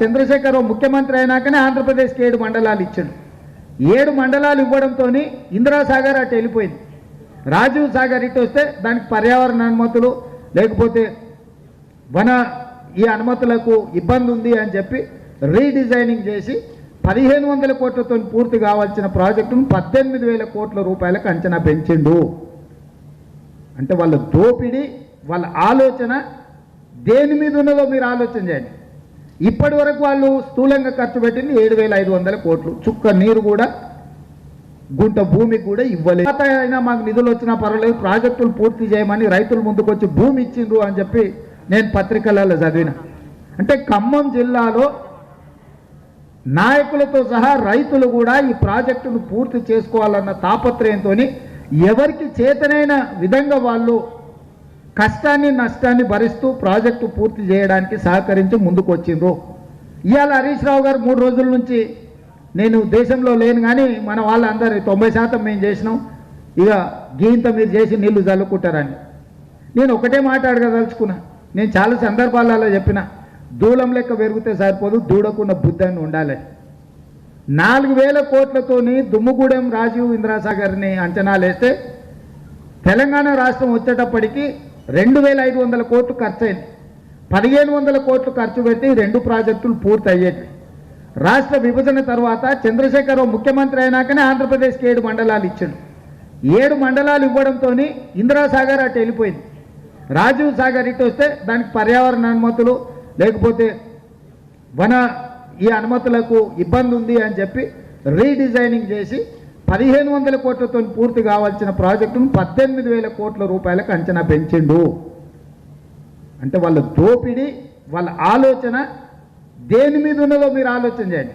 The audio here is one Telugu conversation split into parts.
చంద్రశేఖర్ ముఖ్యమంత్రి అయినాకనే ఆంధ్రప్రదేశ్కి ఏడు మండలాలు ఇచ్చాడు. ఏడు మండలాలు ఇవ్వడంతో ఇందిరాసాగర్ అటు వెళ్ళిపోయింది. రాజీవ్ సాగర్ ఇటు వస్తే దానికి పర్యావరణ అనుమతులు లేకపోతే వన ఈ అనుమతులకు ఇబ్బంది ఉంది అని చెప్పి రీడిజైనింగ్ చేసి పదిహేను వందల కోట్లతో పూర్తి కావాల్సిన ప్రాజెక్టును పద్దెనిమిది వేల కోట్ల రూపాయలకు అంచనా పెంచిండు. అంటే వాళ్ళ దోపిడీ వాళ్ళ ఆలోచన దేని మీద ఉన్నదో మీరు ఆలోచన చేయండి. ఇప్పటి వరకు వాళ్ళు స్థూలంగా ఖర్చు పెట్టింది ఏడు వేల ఐదు వందల కోట్లు. చుక్క నీరు కూడా గుంట భూమి కూడా ఇవ్వలేదు. అయినా మాకు నిధులు వచ్చినా పర్వాలేదు. ప్రాజెక్టులు పూర్తి చేయమని రైతులు ముందుకొచ్చి భూమి ఇచ్చిండ్రు అని చెప్పి నేను పత్రికలలో చదివిన. అంటే ఖమ్మం జిల్లాలో నాయకులతో సహా రైతులు కూడా ఈ ప్రాజెక్టును పూర్తి చేసుకోవాలన్న తాపత్రయంతో ఎవరికి చేతనైన విధంగా వాళ్ళు కష్టాన్ని నష్టాన్ని భరిస్తూ ప్రాజెక్టు పూర్తి చేయడానికి సహకరించి ముందుకు వచ్చిండ్రు ఇవాళ హరీష్ రావు గారు మూడు రోజుల నుంచి నేను దేశంలో లేను కానీ మన వాళ్ళందరూ తొంభై శాతం మేము చేసినాం. ఇక గీంత మీరు చేసి నీళ్ళు చల్లుకుంటారని. నేను ఒకటే మాట్లాడగదలుచుకున్నా. నేను చాలా సందర్భాలలో చెప్పిన దూలం లెక్క పెరిగితే సరిపోదు దూడకున్న బుద్ధాన్ని ఉండాలి. నాలుగు వేల కోట్లతోని దుమ్ముగూడెం రాజీవ్ ఇంద్రాసాగర్ని అంచనాలు వేస్తే తెలంగాణ రాష్ట్రం వచ్చేటప్పటికి రెండు వేల ఐదు వందల కోట్లు ఖర్చు అయింది పదిహేను వందల కోట్లు ఖర్చు పెట్టి రెండు ప్రాజెక్టులు పూర్తి అయ్యేవి రాష్ట్ర విభజన తర్వాత చంద్రశేఖరరావు ముఖ్యమంత్రి అయినాకనే ఆంధ్రప్రదేశ్కి ఏడు మండలాలు ఇచ్చాడు. ఏడు మండలాలు ఇవ్వడంతో ఇందిరాసాగర్ అటు వెళ్ళిపోయింది. రాజీవ్ సాగర్ ఇటు వస్తే దానికి పర్యావరణ అనుమతులు లేకపోతే వన ఈ అనుమతులకు ఇబ్బంది ఉంది అని చెప్పి రీడిజైనింగ్ చేసి పదిహేను వందల కోట్లతో పూర్తి కావాల్సిన ప్రాజెక్టును పద్దెనిమిది వేల కోట్ల రూపాయలకు అంచనా పెంచిండు. అంటే వాళ్ళ దోపిడీ వాళ్ళ ఆలోచన దేని మీద ఉన్నదో మీరు ఆలోచన చేయండి.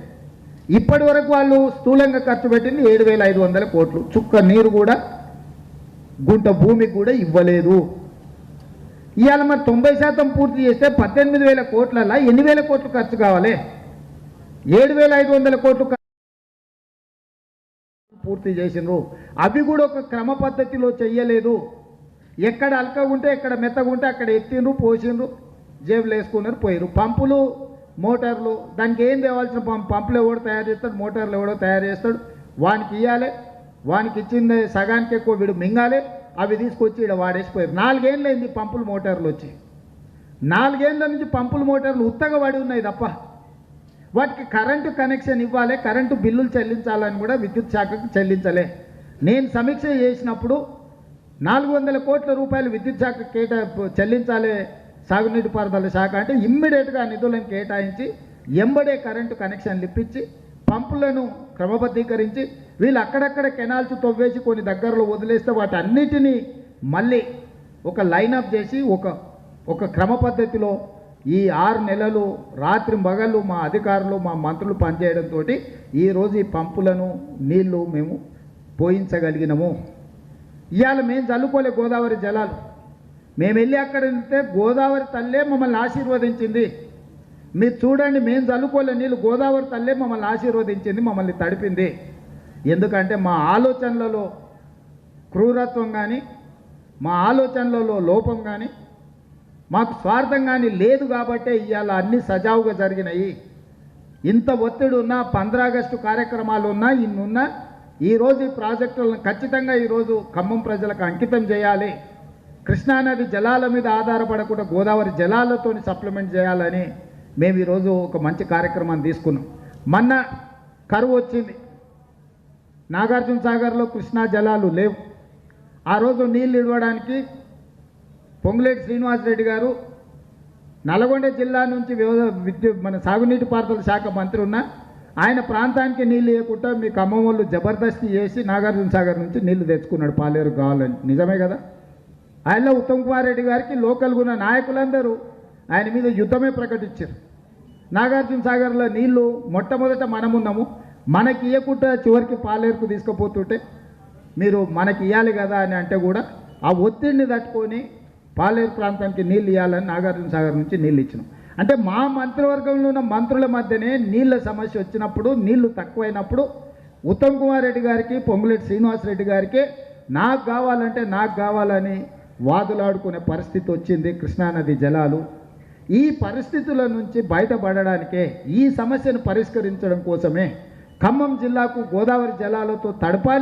ఇప్పటి వరకు వాళ్ళు స్థూలంగా ఖర్చు పెట్టింది ఏడు వేల ఐదు వందల కోట్లు. చుక్క నీరు కూడా గుంట భూమికి కూడా ఇవ్వలేదు. ఇవాళ మరి తొంభై శాతం పూర్తి చేస్తే పద్దెనిమిది వేల కోట్లలా ఎన్ని వేల కోట్లు ఖర్చు కావాలి. ఏడు వేల ఐదు వందల కోట్లు పూర్తి చేసిండ్రు. అవి కూడా ఒక క్రమ పద్ధతిలో చెయ్యలేదు. ఎక్కడ అల్కగా ఉంటే ఎక్కడ మెత్తగా ఉంటే అక్కడ ఎత్తిండ్రు పోసిండ్రు జేబులు వేసుకున్నారు పోయారు పంపులు మోటార్లు దానికి ఏం తేవాల్సిన పంప్ పంపులు ఎవడో తయారు చేస్తాడు మోటార్లు ఎవడో తయారు చేస్తాడు. వానికి ఇవ్వాలి వానికి ఇచ్చింది సగానికి ఎక్కువ వీడు మింగాలి అవి తీసుకొచ్చి ఇక్కడ వాడేసిపోయారు నాలుగేళ్ళైంది పంపులు మోటార్లు వచ్చి. నాలుగేళ్ళ నుంచి పంపులు మోటార్లు ఉత్తగా పడి ఉన్నాయి తప్ప వాటికి కరెంటు కనెక్షన్ ఇవ్వాలి కరెంటు బిల్లులు చెల్లించాలని కూడా విద్యుత్ శాఖకు చెల్లించలే. నేను సమీక్ష చేసినప్పుడు నాలుగు వందల కోట్ల రూపాయలు విద్యుత్ శాఖ కేటా చెల్లించాలి సాగునీటి పారుదల శాఖ అంటే ఇమ్మీడియట్గా నిధులను కేటాయించి ఎంబడే కరెంటు కనెక్షన్లు ఇప్పించి పంపులను క్రమబద్ధీకరించి వీళ్ళు అక్కడక్కడ కెనాల్స్ తవ్వేసి కొన్ని దగ్గరలో వదిలేస్తే వాటి అన్నిటినీ మళ్ళీ ఒక లైనప్ చేసి ఒక ఒక క్రమ పద్ధతిలో ఈ ఆరు నెలలు రాత్రి మగళ్ళు మా అధికారులు మా మంత్రులు పనిచేయడంతో ఈరోజు ఈ పంపులను నీళ్ళు మేము పోయించగలిగినాము. ఇవాళ మేము చల్లుకోలే గోదావరి జలాలు. మేము వెళ్ళి అక్కడ వెళ్తే గోదావరి తల్లే మమ్మల్ని ఆశీర్వదించింది. మీరు చూడండి మేము చల్లుకోలే నీళ్ళు గోదావరి తల్లే మమ్మల్ని ఆశీర్వదించింది మమ్మల్ని తడిపింది. ఎందుకంటే మా ఆలోచనలలో క్రూరత్వం కానీ మా ఆలోచనలలో లోపం కానీ మాకు స్వార్థం కానీ లేదు కాబట్టే ఇవాళ అన్ని సజావుగా జరిగినాయి. ఇంత ఒత్తిడి ఉన్నా పంద్రా ఆగస్టు కార్యక్రమాలు ఉన్నా ఇన్నున్నా ఈరోజు ఈ ప్రాజెక్టులను ఖచ్చితంగా ఈరోజు ఖమ్మం ప్రజలకు అంకితం చేయాలి. కృష్ణానది జలాల మీద ఆధారపడకుండా గోదావరి జలాలతో సప్లిమెంట్ చేయాలని మేము ఈరోజు ఒక మంచి కార్యక్రమాన్ని తీసుకున్నాం. మొన్న కరువు వచ్చింది. నాగార్జున సాగర్లో కృష్ణా జలాలు లేవు. ఆ రోజు నీళ్ళు ఇవ్వడానికి పొంగులేటి శ్రీనివాసరెడ్డి గారు నల్గొండ జిల్లా నుంచి వివిధ విద్యు మన సాగునీటి పారుదల శాఖ మంత్రి ఉన్న ఆయన ప్రాంతానికి నీళ్ళు ఇవ్వకుండా మీ ఖమ్మం వాళ్ళు జబర్దస్తి చేసి నాగార్జున సాగర్ నుంచి నీళ్ళు తెచ్చుకున్నాడు పాలేరు కావాలని నిజమే కదా? ఆయనలో ఉత్తమ్ కుమార్ రెడ్డి గారికి లోకల్గా ఉన్న నాయకులందరూ ఆయన మీద యుద్ధమే ప్రకటించారు. నాగార్జున సాగర్లో నీళ్ళు మొట్టమొదట మనమున్నాము మనకి ఇవ్వకుండా చివరికి పాలేరుకు తీసుకుపోతుంటే మీరు మనకి ఇవ్వాలి కదా అని అంటే కూడా ఆ ఒత్తిడిని తట్టుకొని పాలేరు ప్రాంతానికి నీళ్ళు ఇవ్వాలని నాగార్జున సాగర్ నుంచి నీళ్ళు ఇచ్చినాం. అంటే మా మంత్రివర్గంలో ఉన్న మంత్రుల మధ్యనే నీళ్ళ సమస్య వచ్చినప్పుడు నీళ్ళు తక్కువైనప్పుడు ఉత్తమ్ కుమార్ రెడ్డి గారికి పొంగులేటి శ్రీనివాసరెడ్డి గారికి నాకు కావాలంటే నాకు కావాలని వాదులాడుకునే పరిస్థితి వచ్చింది కృష్ణానది జలాలు. ఈ పరిస్థితుల నుంచి బయటపడడానికే ఈ సమస్యను పరిష్కరించడం కోసమే ఖమ్మం జిల్లాకు గోదావరి జలాలతో తడపాలి.